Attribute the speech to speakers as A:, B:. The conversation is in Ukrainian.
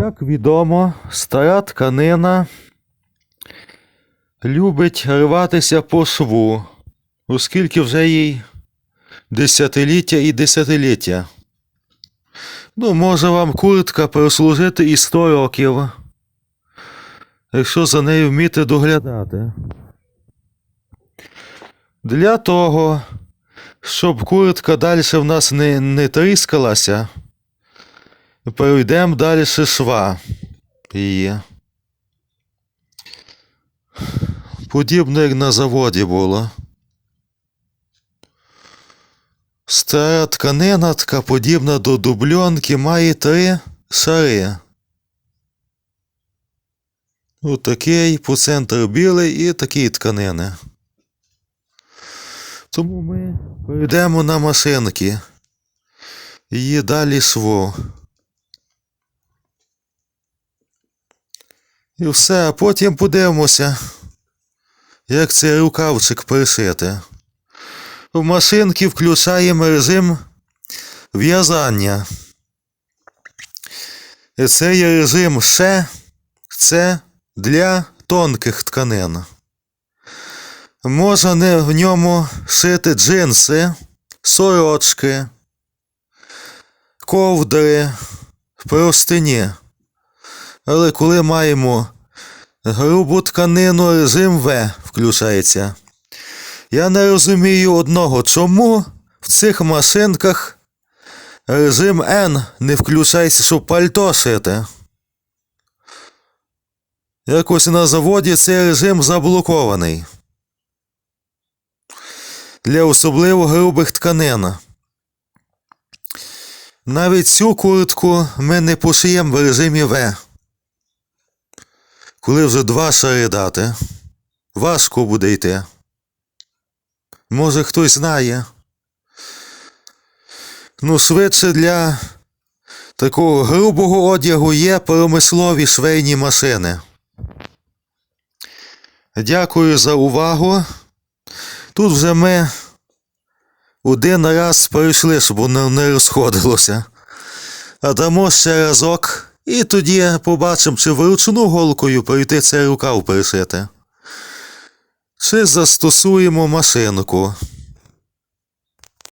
A: Як відомо, стара тканина любить рватися по шву, оскільки вже їй десятиліття і десятиліття. Ну, може вам куртка прослужити і 100 років, якщо за нею вміти доглядати. Для того, щоб куртка далі в нас не, не тріскалася, перейдемо далі шва її. Подібно, як на заводі було. Стара тканина, така подібна до дубльонки, має три шари. Отакий по центру білий і такі тканини. Тому ми перейдемо на машинки. Її далі шву. І все, а потім подивимося, як цей рукавчик пришити. В машинки включаємо режим в'язання. Це є режим ще, це для тонких тканин. Можна в ньому шити джинси, сорочки, ковдри, простині. Але коли маємо грубу тканину, режим В включається. Я не розумію одного, чому в цих машинках режим N не включається, щоб пальто шити. Якось на заводі цей режим заблокований. Для особливо грубих тканин. Навіть цю куртку ми не пошиємо в режимі В. Коли вже два шари дати, важко буде йти. Може, хтось знає. Ну, швидше для такого грубого одягу є промислові швейні машини. Дякую за увагу. Тут вже ми один раз пройшли, щоб не розходилося. А дамо ще разок, і тоді побачимо, чи вручну голкою цей рукав пришити. Чи застосуємо машинку.